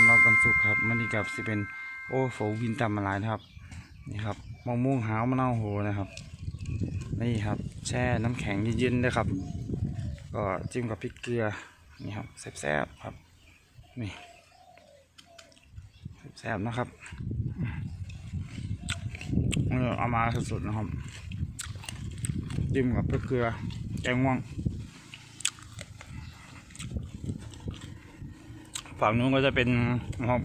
ำหรับวันศุกครับมันนี่กับสิเป็นโอ้โฟวินตำมาหลายนะครับนี่ครับมะม่วงหาวมะนาวโหนะครับ นี่ครับ แช่น้ำแข็งเย็นๆนะครับ ก็จิ้มกับพริกเกลือนี่ครับแซ่บๆครับนี่แซ่บๆนะครับเอามาสุดๆนะครับจิ้มกับพริกเกลือแกงม่วง ฝั่งนู้นก็จะเป็นนะครับ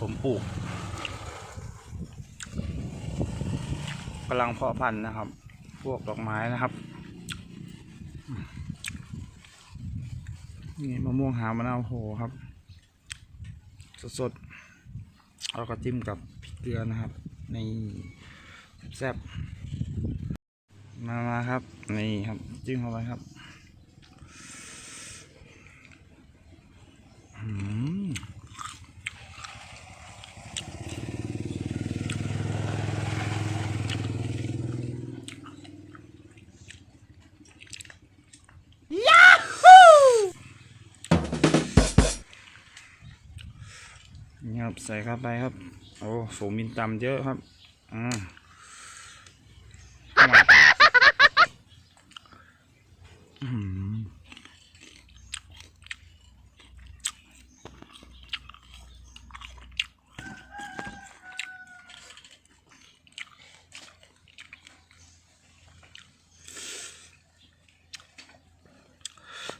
ผมปลูกกำลังเพาะพันธุ์นะครับ พวกดอกไม้นะครับนี่มะม่วงหามะนาวโหครับ สดๆแล้วก็จิ้มกับพริกเกลือนะครับ ในแซ่บมามาครับ นี่ครับ จิ้มเข้าไปครับ อืม นี่ครับใส่เข้าไปครับ โอ้โสมินตำเยอะครับอืม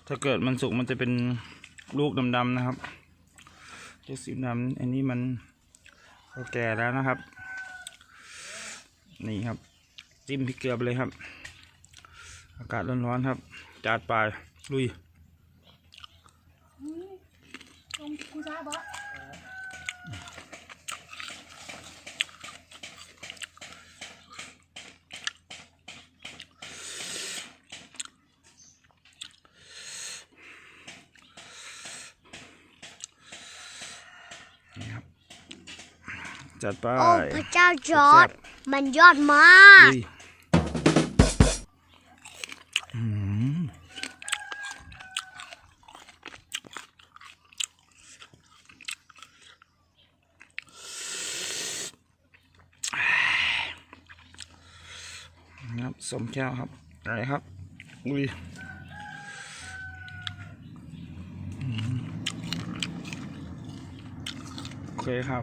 ถ้าเกิดมันสุกมันจะเป็นลูกดำๆนะครับ เจ็ดสีดำอันนี้มันก็แก่แล้วนะครับ นี่ครับจิ้มพริกเกลือไปเลยครับ อากาศร้อนๆครับจาดไปลุย กูทราบบ่ จัดไป โอ้พระเจ้าจอร์ดมันยอดมากลุยอืมครับสมแก้วครับอะไรครับลุยอืมโอเคครับ